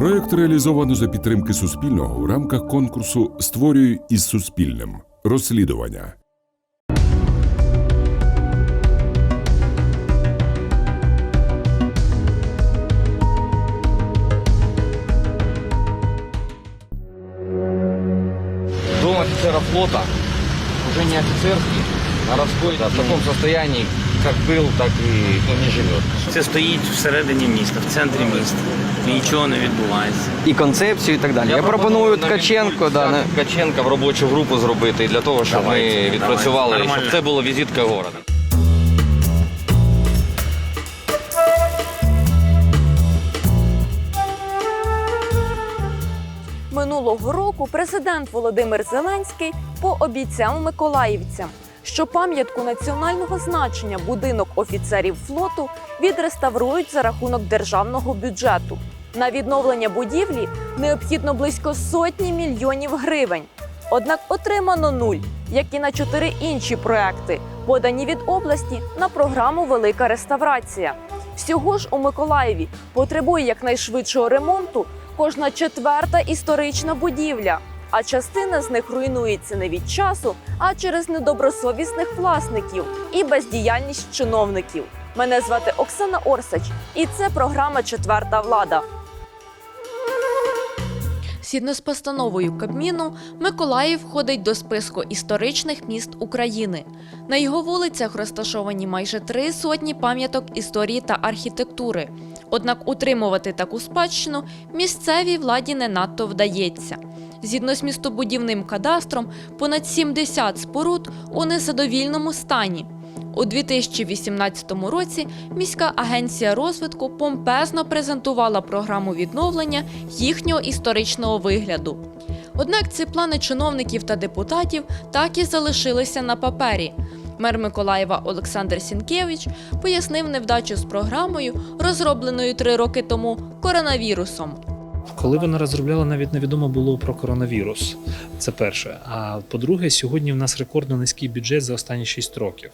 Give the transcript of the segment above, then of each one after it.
Проект реалізовано за підтримки Суспільного в рамках конкурсу Створюй із Суспільним. Розслідування. Дом офицера флота уже не офицерский, а городской. Да, в таком состоянии, как был, так и ну, не живет. Це стоїть всередині міста, в центрі міста. Нічого не відбувається. і концепцію, і так далі. Я, пропоную Ткаченко, да, на... Ткаченка в робочу групу зробити для того, щоб Давайте, ми відпрацювали, давайте. щоб це було візитка города. Минулого року президент Володимир Зеленський пообіцяв миколаївцям, що пам'ятку національного значення будинок офіцерів флоту відреставрують за рахунок державного бюджету. На відновлення будівлі необхідно близько сотні мільйонів гривень. Однак отримано нуль, як і на чотири інші проекти, подані від області на програму Велика реставрація. Всього ж у Миколаєві потребує якнайшвидшого ремонту кожна четверта історична будівля, а частина з них руйнується не від часу, а через недобросовісних власників і бездіяльність чиновників. Мене звати Оксана Орсач, і це програма Четверта влада. Згідно з постановою Кабміну, Миколаїв входить до списку історичних міст України. На його вулицях розташовані майже три сотні пам'яток історії та архітектури. Однак утримувати таку спадщину місцевій владі не надто вдається. Згідно з містобудівним кадастром, понад 70 споруд у незадовільному стані. У 2018 році міська агенція розвитку помпезно презентувала програму відновлення їхнього історичного вигляду. Однак ці плани чиновників та депутатів так і залишилися на папері. Мер Миколаєва Олександр Сінкевич пояснив невдачу з програмою, розробленою три роки тому коронавірусом. Коли вона розробляла, навіть невідомо було про коронавірус. Це перше. А по-друге, сьогодні в нас рекордно низький бюджет за останні 6 років.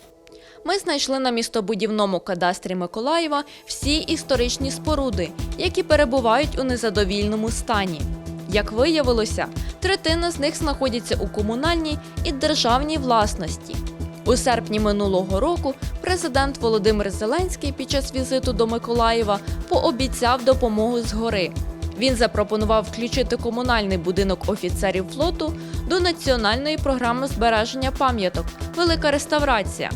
Ми знайшли на містобудівному кадастрі Миколаєва всі історичні споруди, які перебувають у незадовільному стані. Як виявилося, третина з них знаходяться у комунальній і державній власності. У серпні минулого року президент Володимир Зеленський під час візиту до Миколаєва пообіцяв допомогу згори. Він запропонував включити комунальний будинок офіцерів флоту до національної програми збереження пам'яток Велика реставрація.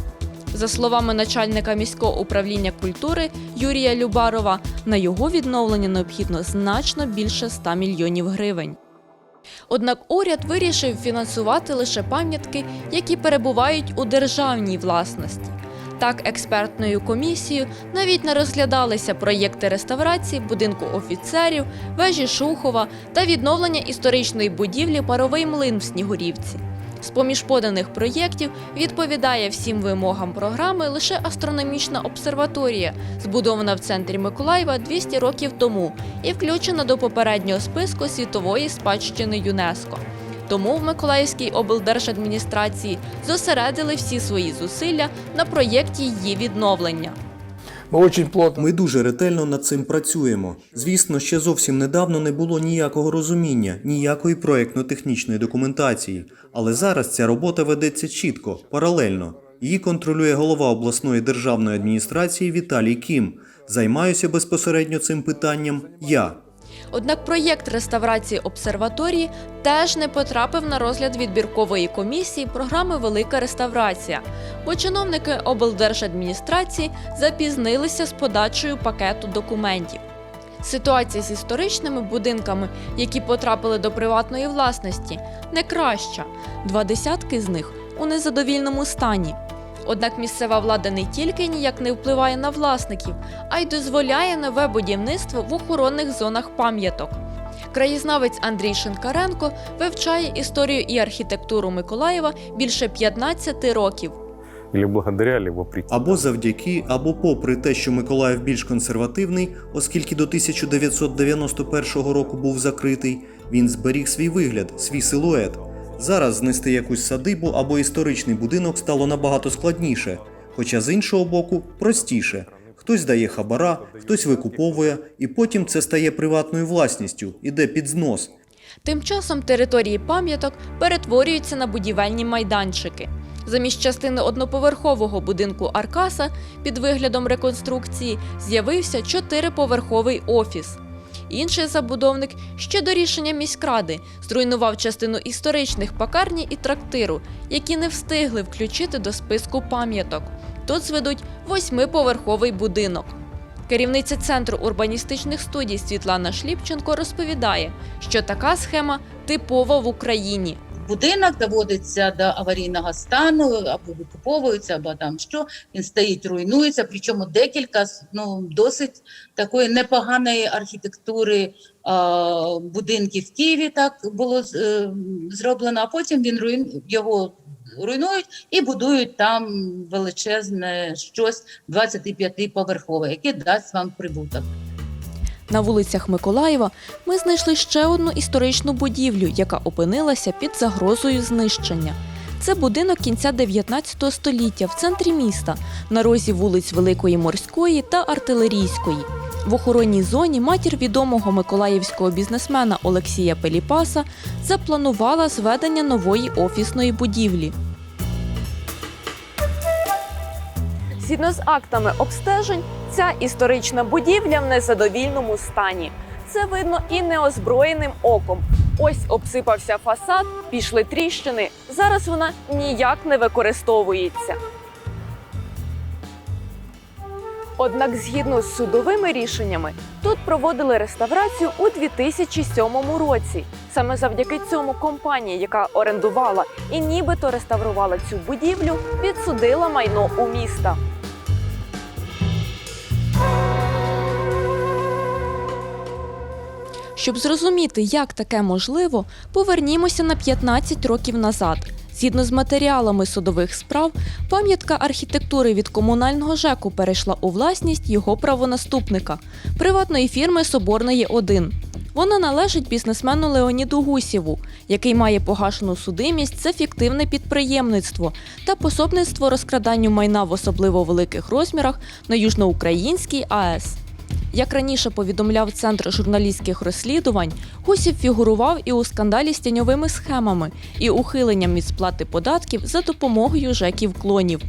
За словами начальника міського управління культури Юрія Любарова, на його відновлення необхідно значно більше 100 мільйонів гривень. Однак уряд вирішив фінансувати лише пам'ятки, які перебувають у державній власності. Так, експертною комісією навіть не розглядалися проєкти реставрації будинку офіцерів, вежі Шухова та відновлення історичної будівлі Паровий млин в Снігурівці. З-поміж поданих проєктів відповідає всім вимогам програми лише астрономічна обсерваторія, збудована в центрі Миколаєва 200 років тому і включена до попереднього списку світової спадщини ЮНЕСКО. Тому в Миколаївській облдержадміністрації зосередили всі свої зусилля на проєкті її відновлення. Мы очень плотно Ми дуже ретельно над цим працюємо. Звісно, ще зовсім недавно не було ніякого розуміння, ніякої проєктно-технічної документації. Але зараз ця робота ведеться чітко, паралельно. Її контролює голова обласної державної адміністрації Віталій Кім. Займаюся безпосередньо цим питанням я. Однак проєкт реставрації обсерваторії теж не потрапив на розгляд відбіркової комісії програми Велика реставрація, бо чиновники облдержадміністрації запізнилися з подачею пакету документів. Ситуація з історичними будинками, які потрапили до приватної власності, не краща. Два десятки з них у незадовільному стані. Однак місцева влада не тільки ніяк не впливає на власників, а й дозволяє нове будівництво в охоронних зонах пам'яток. Краєзнавець Андрій Шинкаренко вивчає історію і архітектуру Миколаєва більше 15 років. Або завдяки, або попри те, що Миколаїв більш консервативний, оскільки до 1991 року був закритий, він зберіг свій вигляд, свій силует. Зараз знести якусь садибу або історичний будинок стало набагато складніше, хоча з іншого боку простіше. Хтось дає хабара, хтось викуповує, і потім це стає приватною власністю, іде під знос. Тим часом території пам'яток перетворюються на будівельні майданчики. Замість частини одноповерхового будинку Аркаса під виглядом реконструкції з'явився чотириповерховий офіс. Інший забудовник ще до рішення міськради зруйнував частину історичних пекарні і трактиру, які не встигли включити до списку пам'яток. Тут зведуть восьмиповерховий будинок. Керівниця центру урбаністичних студій Світлана Шліпченко розповідає, що така схема типова в Україні. Будинок доводиться до аварійного стану, або викуповується, або там що. Він стоїть, руйнується. Причому декілька ну, досить такої непоганої архітектури а, будинків в Києві так було е, зроблено, а потім він руйн... його руйнують і будують там величезне щось 25-поверхове, яке дасть вам прибуток. На вулицях Миколаєва ми знайшли ще одну історичну будівлю, яка опинилася під загрозою знищення. Це будинок кінця 19 століття в центрі міста, на розі вулиць Великої Морської та Артилерійської. В охоронній зоні матір відомого миколаївського бізнесмена Олексія Пеліпаса запланувала зведення нової офісної будівлі. Згідно з актами обстежень, ця історична будівля в незадовільному стані. Це видно і неозброєним оком. Ось обсипався фасад, пішли тріщини. Зараз вона ніяк не використовується. Однак, згідно з судовими рішеннями, тут проводили реставрацію у 2007 році. Саме завдяки цьому компанія, яка орендувала і нібито реставрувала цю будівлю, відсудила майно у міста. Щоб зрозуміти, як таке можливо, повернімося на 15 років назад. Згідно з матеріалами судових справ, пам'ятка архітектури від комунального ЖЕКу перейшла у власність його правонаступника приватної фірми Соборної 1. Вона належить бізнесмену Леоніду Гусєву, який має погашену судимість за фіктивне підприємництво та пособництво розкраданню майна в особливо великих розмірах на Южноукраїнській АЕС. Як раніше повідомляв Центр журналістських розслідувань, Гусів фігурував і у скандалі з тіньовими схемами і ухиленням від сплати податків за допомогою ЖЕКів-клонів.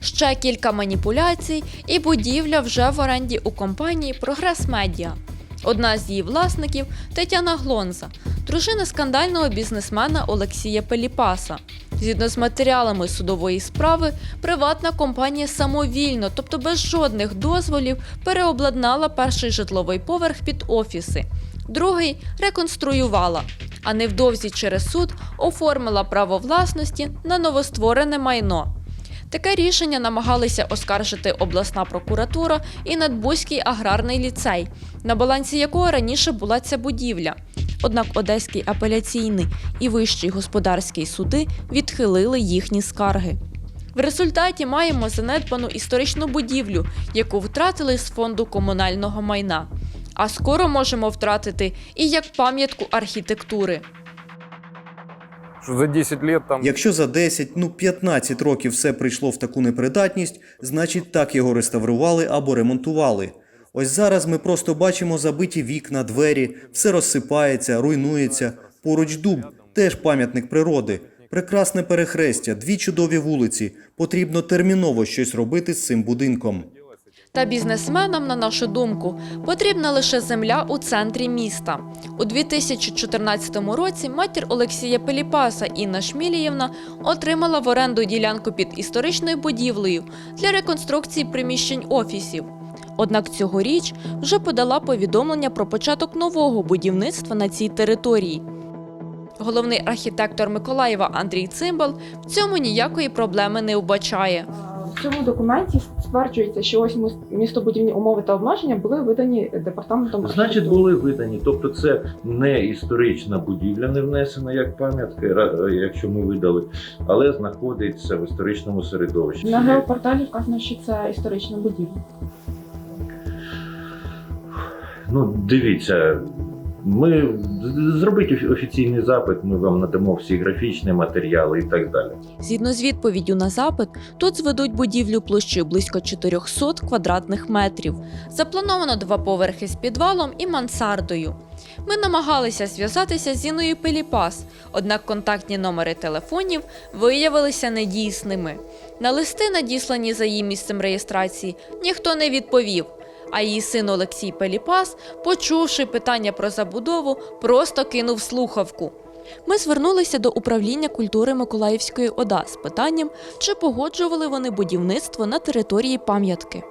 Ще кілька маніпуляцій, і будівля вже в оренді у компанії Прогрес Медіа. Одна з її власників Тетяна Глонза, дружина скандального бізнесмена Олексія Пеліпаса. Згідно з матеріалами судової справи, приватна компанія самовільно, тобто без жодних дозволів, переобладнала перший житловий поверх під офіси, другий реконструювала, а невдовзі через суд оформила право власності на новостворене майно. Таке рішення намагалися оскаржити обласна прокуратура і Надбузький аграрний ліцей, на балансі якого раніше була ця будівля. Однак Одеський апеляційний і Вищий господарський суди відхилили їхні скарги. В результаті маємо занедбану історичну будівлю, яку втратили з фонду комунального майна. А скоро можемо втратити і як пам'ятку архітектури. За 10 лет там Якщо за 10, ну 15 років все прийшло в таку непридатність, значить так його реставрували або ремонтували. Ось зараз ми просто бачимо забиті вікна, двері, все розсипається, руйнується. Поруч дуб, теж пам'ятник природи. Прекрасне перехрестя, дві чудові вулиці. Потрібно терміново щось робити з цим будинком. Та бізнесменам, на нашу думку, потрібна лише земля у центрі міста. У 2014 році матір Олексія Пеліпаса Інна Шміліївна отримала в оренду ділянку під історичною будівлею для реконструкції приміщень офісів. Однак цьогоріч вже подала повідомлення про початок нового будівництва на цій території. Головний архітектор Миколаєва Андрій Цимбал в цьому ніякої проблеми не вбачає. В цьому документі стверджується, що ось міс- містобудівні умови та обмеження були видані департаментом. Значить, були видані. Тобто, це не історична будівля, не внесена як пам'ятка, ра- якщо ми видали, але знаходиться в історичному середовищі. на геопорталі вказано, що це історична будівля. Ну, дивіться, Ми зробіть офіційний запит, ми вам надамо всі графічні матеріали і так далі. Згідно з відповіддю на запит, тут зведуть будівлю площею близько 400 квадратних метрів. Заплановано два поверхи з підвалом і мансардою. Ми намагалися зв'язатися з Іною Пеліпас, однак контактні номери телефонів виявилися недійсними. На листи, надіслані за її місцем реєстрації, ніхто не відповів. А її син Олексій Пеліпас, почувши питання про забудову, просто кинув слухавку. Ми звернулися до управління культури Миколаївської ОДА з питанням, чи погоджували вони будівництво на території пам'ятки.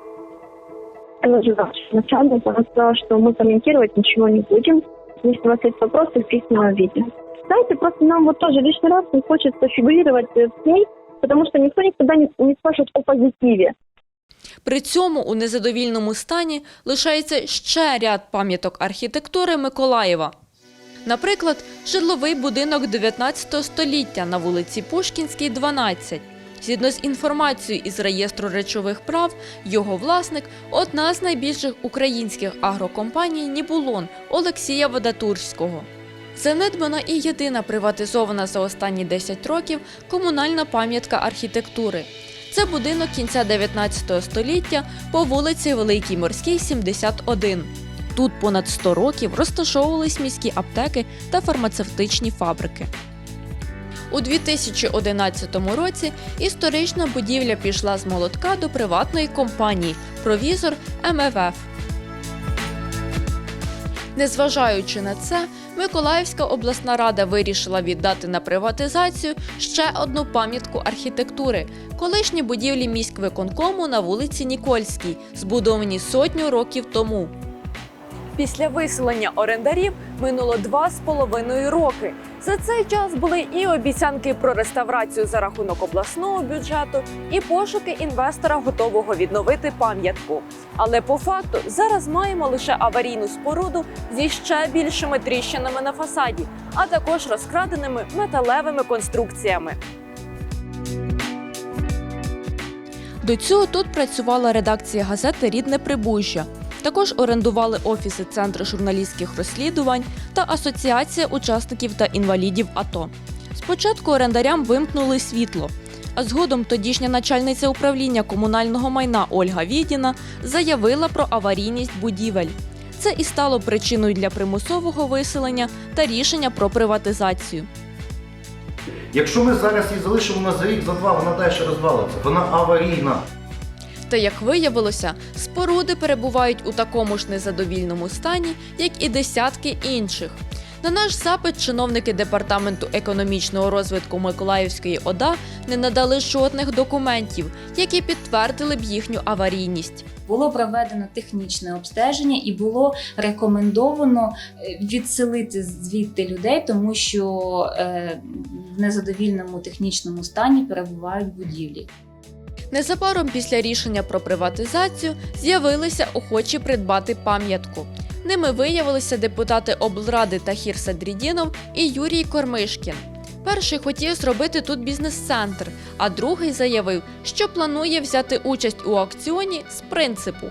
Начальник она сказала, что мы комментировать ничего не будем. Если у вас есть вопросы, в письменном виде. Знаете, просто нам вот тоже лишний раз не хочется фигурировать э, в ней, потому что никто никогда не, не спрашивает о позитиве. При цьому у незадовільному стані лишається ще ряд пам'яток архітектури Миколаєва. Наприклад, житловий будинок 19 століття на вулиці Пушкінській, 12. Згідно з інформацією із реєстру речових прав, його власник одна з найбільших українських агрокомпаній Нібулон Олексія Водатурського. Занедбана і єдина приватизована за останні 10 років комунальна пам'ятка архітектури. Це будинок кінця 19 століття по вулиці Великій Морській, 71. Тут понад 100 років розташовувались міські аптеки та фармацевтичні фабрики. У 2011 році історична будівля пішла з молотка до приватної компанії Провізор МФФ. Незважаючи на це, Миколаївська обласна рада вирішила віддати на приватизацію ще одну пам'ятку архітектури колишні будівлі міськвиконкому на вулиці Нікольській, збудовані сотню років тому. Після виселення орендарів минуло два з половиною роки. За цей час були і обіцянки про реставрацію за рахунок обласного бюджету, і пошуки інвестора, готового відновити пам'ятку. Але по факту зараз маємо лише аварійну споруду зі ще більшими тріщинами на фасаді, а також розкраденими металевими конструкціями. До цього тут працювала редакція газети Рідне Прибужжя. Також орендували офіси Центру журналістських розслідувань та Асоціація учасників та інвалідів АТО. Спочатку орендарям вимкнули світло, а згодом тодішня начальниця управління комунального майна Ольга Відіна заявила про аварійність будівель. Це і стало причиною для примусового виселення та рішення про приватизацію. Якщо ми зараз її залишимо на за рік, за два, вона далі розвалиться. Вона аварійна. Та як виявилося, споруди перебувають у такому ж незадовільному стані, як і десятки інших. На наш запит чиновники департаменту економічного розвитку Миколаївської ОДА не надали жодних документів, які підтвердили б їхню аварійність. Було проведено технічне обстеження і було рекомендовано е, відселити звідти людей, тому що е, в незадовільному технічному стані перебувають будівлі. Незабаром після рішення про приватизацію з'явилися охочі придбати пам'ятку. Ними виявилися депутати облради Тахір Садрідінов і Юрій Кормишкін. Перший хотів зробити тут бізнес-центр, а другий заявив, що планує взяти участь у аукціоні з принципу.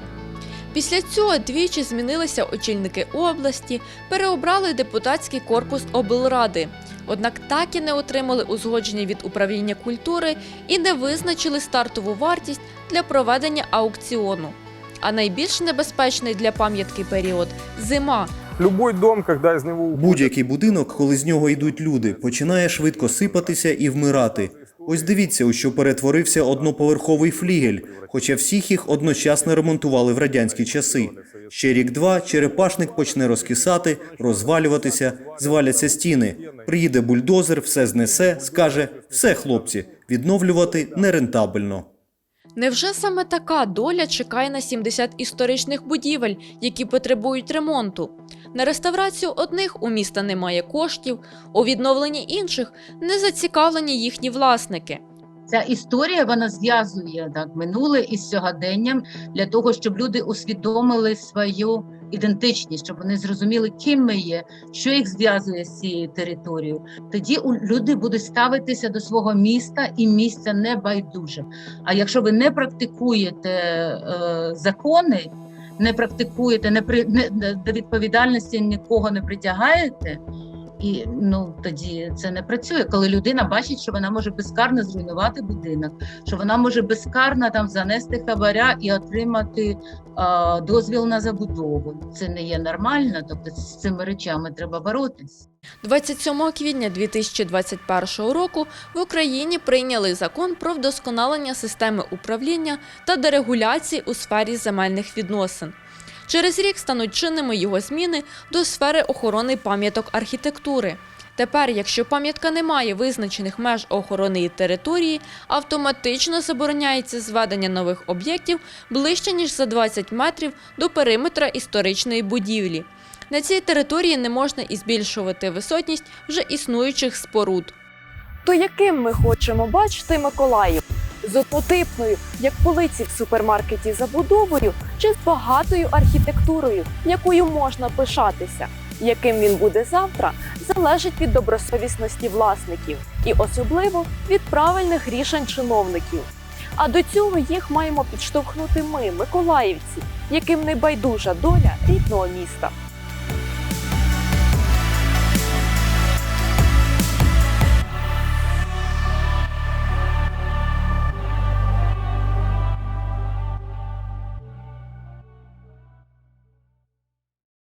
Після цього двічі змінилися очільники області, переобрали депутатський корпус облради. Однак так і не отримали узгодження від управління культури і не визначили стартову вартість для проведення аукціону. А найбільш небезпечний для пам'ятки період зима, Любой дом, когда из него уходят Будь-який будинок, коли з нього йдуть люди, починає швидко сипатися і вмирати. Ось дивіться, у що перетворився одноповерховий флігель, хоча всіх їх одночасно ремонтували в радянські часи. Ще рік-два черепашник почне розкисати, розвалюватися, зваляться стіни. Приїде бульдозер, все знесе, скаже: все, хлопці, відновлювати нерентабельно. Невже саме така доля чекає на 70 історичних будівель, які потребують ремонту? На реставрацію одних у міста немає коштів, у відновленні інших не зацікавлені їхні власники. Ця історія вона зв'язує так минуле із сьогоденням для того, щоб люди усвідомили свою ідентичність, щоб вони зрозуміли, ким ми є, що їх зв'язує з цією територією. Тоді люди будуть ставитися до свого міста і місця не байдуже. А якщо ви не практикуєте е, закони, не практикуєте, не при не- до відповідальності нікого не притягаєте. І ну тоді це не працює, коли людина бачить, що вона може безкарно зруйнувати будинок, що вона може безкарно там занести хабаря і отримати а, дозвіл на забудову. Це не є нормально. Тобто з цими речами треба боротись. 27 квітня 2021 року в Україні прийняли закон про вдосконалення системи управління та дерегуляції у сфері земельних відносин. Через рік стануть чинними його зміни до сфери охорони пам'яток архітектури. Тепер, якщо пам'ятка не має визначених меж охорони її території, автоматично забороняється зведення нових об'єктів ближче ніж за 20 метрів до периметра історичної будівлі. На цій території не можна і збільшувати висотність вже існуючих споруд. То яким ми хочемо бачити Миколаїв? З однотипною, як полиці в супермаркеті забудовою, чи з багатою архітектурою, якою можна пишатися? Яким він буде завтра, залежить від добросовісності власників і особливо від правильних рішень чиновників. А до цього їх маємо підштовхнути ми, миколаївці, яким не байдужа доля рідного міста.